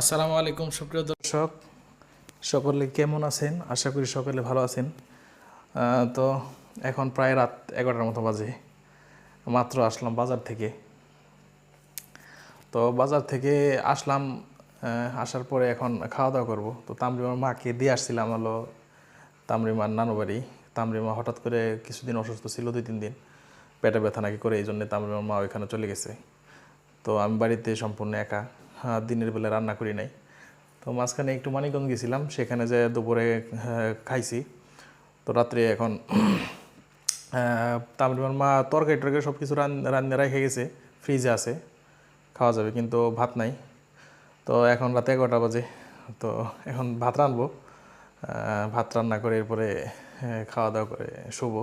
আসসালামু আলাইকুম, সুপ্রিয় দর্শক। সকলে কেমন আছেন? আশা করি সকলে ভালো আছেন। তো এখন প্রায় রাত এগারোটার মতো বাজে। মাত্র আসলাম বাজার থেকে। তো বাজার থেকে আসলাম আসার পরে এখন খাওয়া দাওয়া করব। তো তামরিমার মাকে দিয়ে আসছিলাম হলো তামরিমার নানু বাড়ি। তামরিমা হঠাৎ করে কিছুদিন অসুস্থ ছিল, দুই, তিন দিন। পেটে ব্যথা নাকি করে, এই জন্য তামরিমার মা ওইখানে চলে গেছে। তো আমি বাড়িতে সম্পূর্ণ একা। দিনের বেলা রান্না করি নাই। তো মাঝখানে একটু মানিকগঞ্জ গেছিলাম সেখানে যে দুপুরে হ্যাঁ, খাইছি। তো রাত্রে এখন তামরিমার মা তরকারি টরকারি সব কিছু রান্না রেখে গেছে ফ্রিজে আছে খাওয়া যাবে কিন্তু ভাত নাই। তো এখন রাতে এগারোটা বাজে তো এখন ভাত আহ, ভাত রান্না করে এরপরে হ্যাঁ, খাওয়া দাওয়া করে শুভ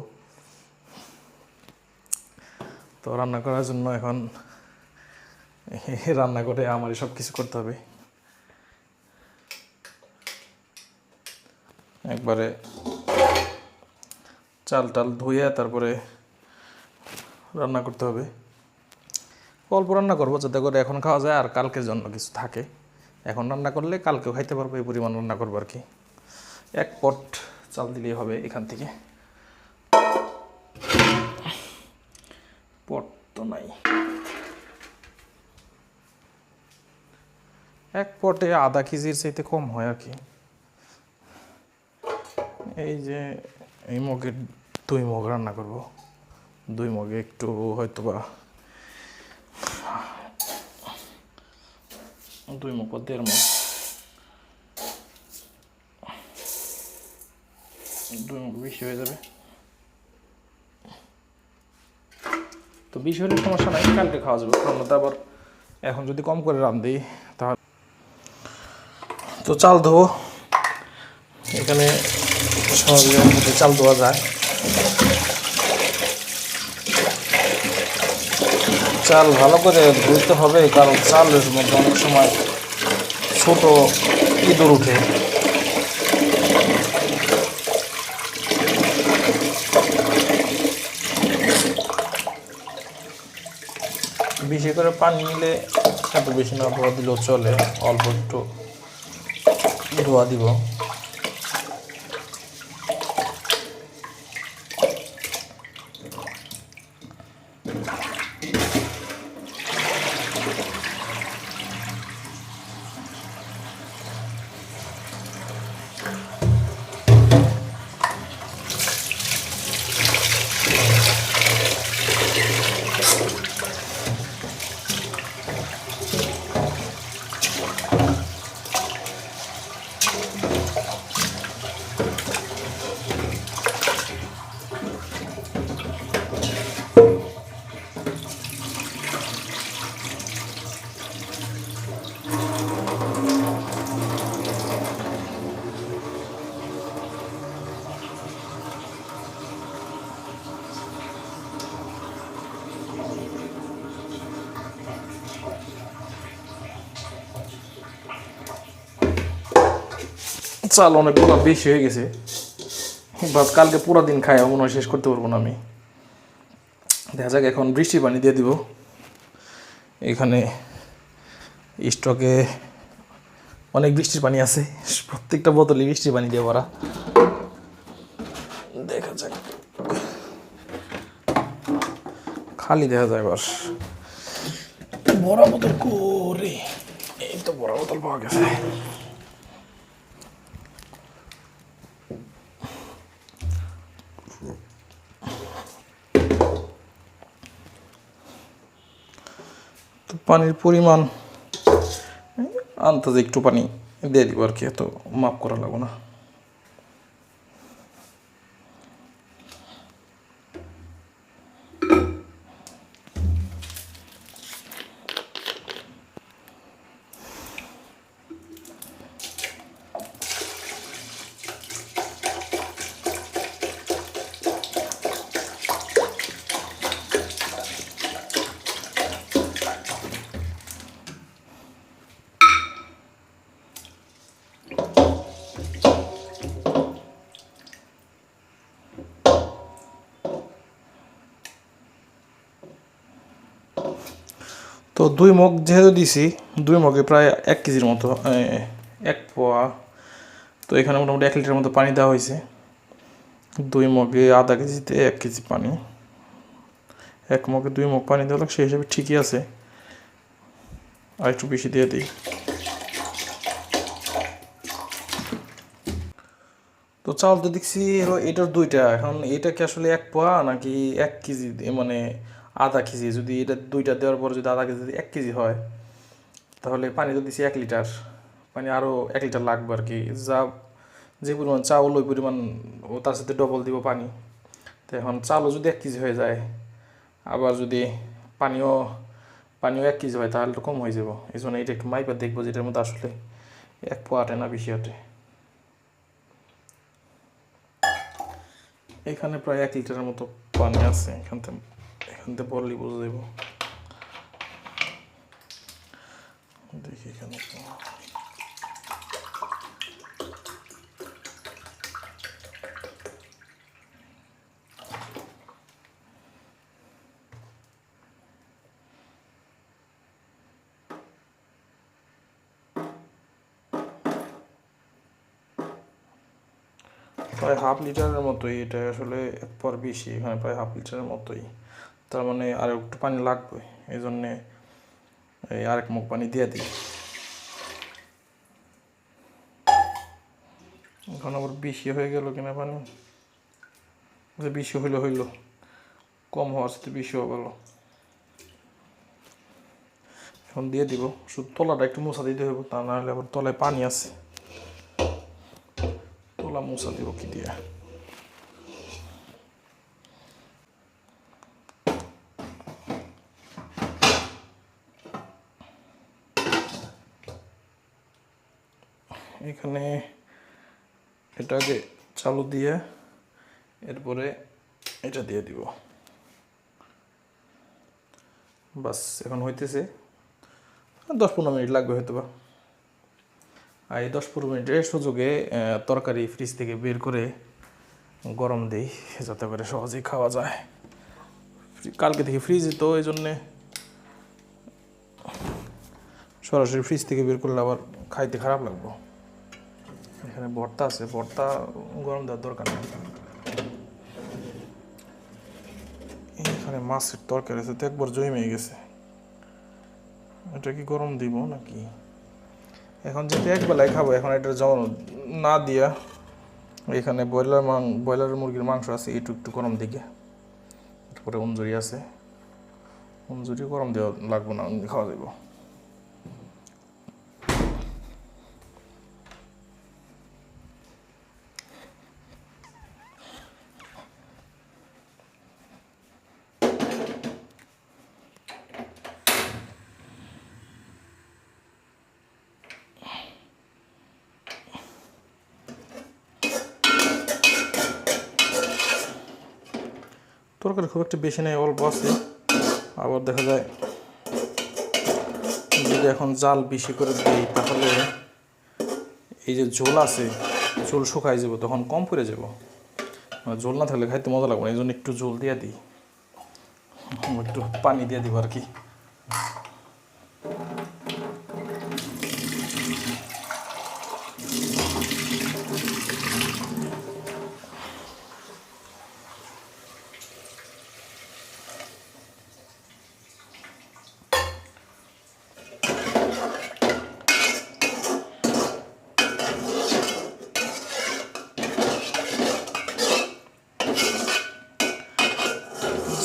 তো রান্না করার জন্য এখন রান্না করে আমারই সব কিছু করতে হবে। একবারে চাল টাল ধুয়ে তারপরে রান্না করতে হবে। অল্প রান্না করব যাতে করে এখন খাওয়া যায় আর কালকের জন্য কিছু থাকে। এখন রান্না করলে কালকেও খাইতে পারব, এই পরিমাণ রান্না করব আর কি। এক পট চাল দিলেই হবে এখান থেকে। এক পটে আধা কেজির চাইতে কম হয় আর কি। এই যে এই মগে দুই মগ রান্না করব। দুই মগে একটু হয়তো বা দুই মগ বা দেড় মগ। দুই মগ বেশি হয়ে যাবে। তো বেশি হলে সমস্যা নাই, কালকে খাওয়া যাবে। কারণ আবার এখন যদি কম করে রান দিই তাহলে তো চাল ধোবো। এখানে সহজে চাল ধোয়া যায়। চাল ভালো করে ধুইতে হবে, কারণ চালের মধ্যে অনেক সময় ছোট ইঁদুর উঠে বেশি করে পানি নিলে এত বেশি না ধোয়া দিলেও চলে, অল্প একটু ধোয়া দিব চাল অনেকগুলো বেশি হয়ে গেছে। ভাত কালকে পুরো দিন খাই মনে হয় শেষ করতে পারব না আমি। দেখা যাক, এখন বৃষ্টি পানি দিয়ে দিব। এখানে স্টকে অনেক বৃষ্টির পানি আছে। প্রত্যেকটা বোতলে বৃষ্টির পানি দিয়ে ভরা। দেখা যাক। খালি দেখা যায় এবার বড় বোতল করে এই তো বড় বোতল পাওয়া গেছে। পানির পরিমাণ আন্দাজে একটু পানি দিয়ে দিব আর কি এত মাপ করা লাগবে না। তো দুই মগ যেহেতু দিছি, দুই মগে প্রায় এক কেজির মতো এক পোয়া। তো এখানে মোটামুটি এক লিটার মতো পানি দেওয়া হয়েছে। দুই মগে আধা কেজিতে এক কেজি পানি। এক মগে দুই মগ পানি দেওয়া সেই হিসাবে ঠিকই আছে। আর একটু বেশি দিয়ে দিই। তো চাল তো দেখছি এটার দুইটা। এখন এটা কি আসলে এক পোয়া নাকি এক কেজি মানে আধা কেজি, যদি এটা দুইটা দেওয়ার পরে যদি আধা কেজি যদি এক কেজি হয়, তাহলে পানি তো দিছি এক লিটার। পানি আরও এক লিটার লাগবে আর কি। যা, যে পরিমাণ চাউল, ওই পরিমাণ ও তার সাথে ডবল দিব পানি। তো এখন চাউলও যদি এক কেজি হয়ে যায়, আবার যদি পানিও পানিও এক কেজি হয়, তাহলে তো কম হয়ে যাব। এই জন্য এটা একটু মাইপার দেখব যেটার মধ্যে আসলে এক পোয়া আটে না বেশি আটে এখানে প্রায় এক লিটারের মতো পানি আছে এখান থেকে। এখান থেকে বললেই বোঝা যাব দেখি এখানে প্রায় হাফ লিটারের মতোই, এটা আসলে এক পর বেশি এখানে প্রায় হাফ লিটারের মতোই। তার মানে আর একটু পানি লাগবে, এই জন্যে এই আরেক মুখ পানি দিয়ে দিই। এখন আবার বেশি হয়ে গেল কিনা পানি? যে বেশি হইল হইল, কম হওয়ার সাথে বেশি হয়ে গেল এখন দিয়ে দিব, শুধু তলাটা একটু মোছা দিতে হবে তা না হলে আবার তলায় পানি আছে। তোলা মুসা দিব কি দিয়ে? এখানে এটাকে চালু দিয়ে এরপরে এটা দিয়ে দিব। বাস, এখন হইতেছে দশ পনেরো মিনিট লাগবে হয়তো বা আর এই দশ পনেরো মিনিটের সুযোগে তরকারি ফ্রিজ থেকে বের করে গরম দিই, যাতে করে সহজেই খাওয়া যায়। কালকে থেকে ফ্রিজে তো, এই জন্যে সরাসরি ফ্রিজ থেকে বের করলে আবার খাইতে খারাপ লাগবো। এখানে ভর্তা আছে, ভর্তা গরম দেওয়ার দরকার নেই। এখানে মাছের তরকারি আছে, তো একবার জমে গেছে। এটা কি গরম দিব নাকি? এখন যেহেতু এক বেলায় খাব, এখন এটা যেমন না দিয়া এখানে ব্রয়লার মাং, ব্রয়লার মুরগির মাংস আছে, একটু একটু গরম দিকে। তারপরে অঞ্জুরি আছে। অঞ্জুরি গরম দেওয়া লাগবে না খাওয়া যাব তরকারি খুব একটা বেশি নেই, অল্প আছে। আবার দেখা যায় যদি এখন জাল বেশি করে দিই, তাহলে এই যে ঝোল আছে, ঝোল শুকাই যাব, তখন কম পড়ে যাব। মানে ঝোল না থাকলে খাইতে মজা লাগবে না, এই জন্য একটু ঝোল দিয়ে দিই। একটু পানি দিয়ে দিব আর কি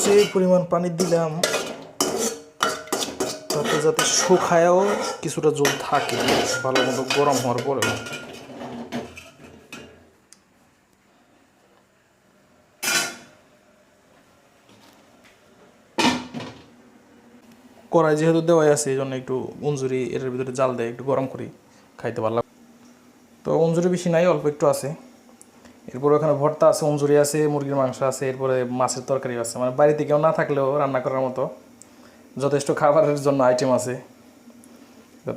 যে পরিমাণ পানি দিলাম, তাতে যাতে শুকায়ও কিছুটা জল থাকে ভালো মতো গরম হওয়ার পরেও। কড়াই যেহেতু দেওয়াই আছে এই জন্য একটু উঞ্জুরি এর ভিতরে জাল দেয় একটু গরম করি, খাইতে পারলাম। তো উঞ্জুরি বেশি নাই, অল্প একটু আছে। এরপর ওখানে ভর্তা আছে অঞ্জুরি আছে, মুরগির মাংস আছে, এরপরে মাছের তরকারি আছে। মানে বাড়িতে কেউ না থাকলেও রান্না করার মতো যথেষ্ট খাবারের জন্য আইটেম আছে।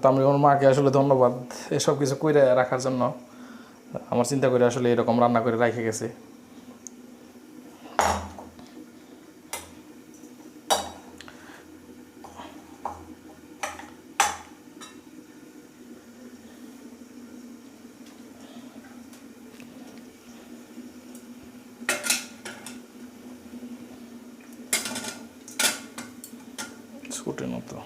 তো আমি মাকে আসলে ধন্যবাদ এসব কিছু করে রাখার জন্য। আমার চিন্তা করে আসলে এরকম রান্না করে রাখে গেছে। বিস্কুটের মতো।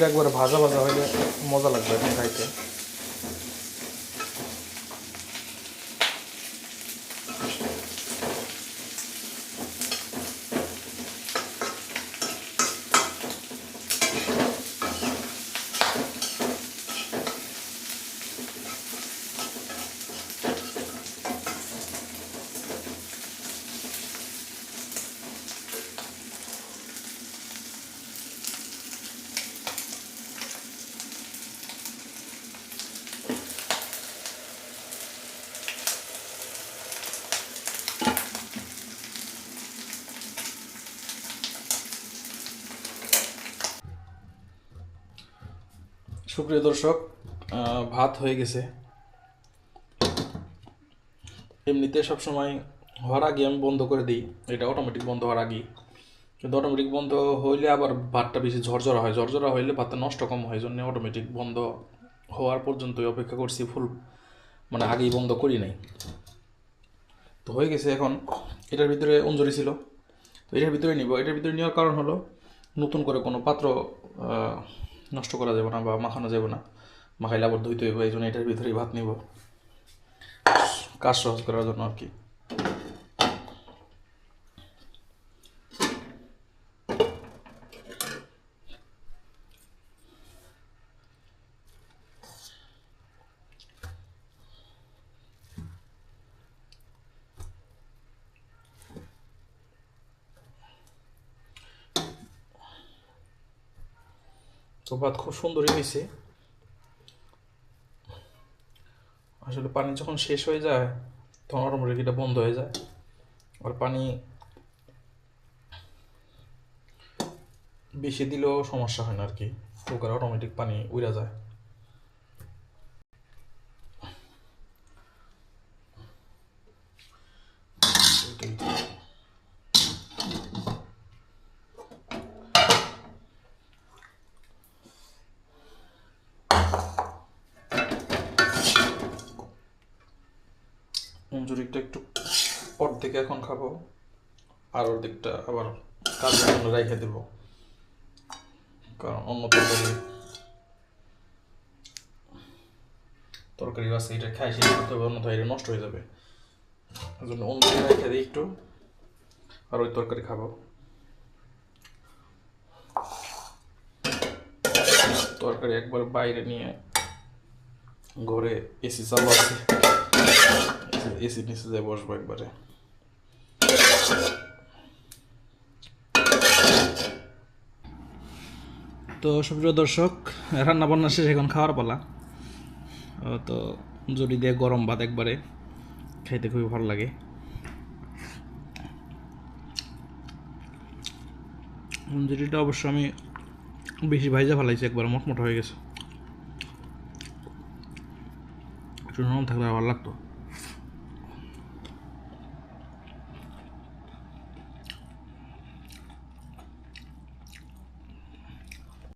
মঞ্জুরিটা একবার ভাজা ভাজা হলে মজা লাগবে খাইতে। সুপ্রিয় দর্শক ভাত হয়ে গেছে। এমনিতে সবসময় হওয়ার আগে আমি বন্ধ করে দিই। এটা অটোমেটিক বন্ধ হওয়ার আগেই। কিন্তু অটোমেটিক বন্ধ হইলে আবার ভাতটা বেশি ঝরঝরা হয়। ঝরঝরা হইলে ভাতটা নষ্ট কম হয় জন্য অটোমেটিক বন্ধ হওয়ার পর্যন্তই অপেক্ষা করছি ফুল মানে আগেই বন্ধ করি নাই। তো হয়ে গেছে এখন। এটার ভিতরে অঞ্জলি ছিল। তো এটার ভিতরে নিব। এটার ভিতরে নেওয়ার কারণ হলো নতুন করে কোনো পাত্র নষ্ট করা যাবে না বা মাখানো যাবে না। মাখাইলে আবার ধুইতে হইব, এই জন্য এটার ভিতরেই ভাত নিব। কাজ সহজ করার জন্য আর কি। তো ভাত খুব সুন্দরই হয়েছে। আসলে পানি যখন শেষ হয়ে যায়, তখন অটোমেটিকটা বন্ধ হয়ে যায়। আর পানি বেশি দিলেও সমস্যা হয় না আর কি। কুকার অটোমেটিক পানি উড়া যায়। মঞ্জুরিটা একটু অর্ধেক এখন খাব। আর অর্ধেকটা আবার কাজের জন্য রেখে দেব। কারণ অন্য তরকারি তরকারি আছে এটা খাই শেষ করতে হবে, অন্যথায় এটা নষ্ট হয়ে যাবে। জন্য অন্য রেখে দিই একটু, আর ওই তরকারি খাব। তরকারি একবার বাইরে নিয়ে ঘরে এসি চালু আছে এসি নিচে যায় বসবো একবারে তো সুপ্রিয় দর্শক, রান্না বান্না শেষ, এখন খাওয়ার পালা। তো জড়ি দিয়ে গরম ভাত একবারে খাইতে খুবই ভালো লাগে। মঞ্জুরিটা অবশ্য আমি বেশি ভাইজা ফেলাইছি, একবার মোটমোটা হয়ে গেছে। একটু নরম থাকলে ভালো লাগতো।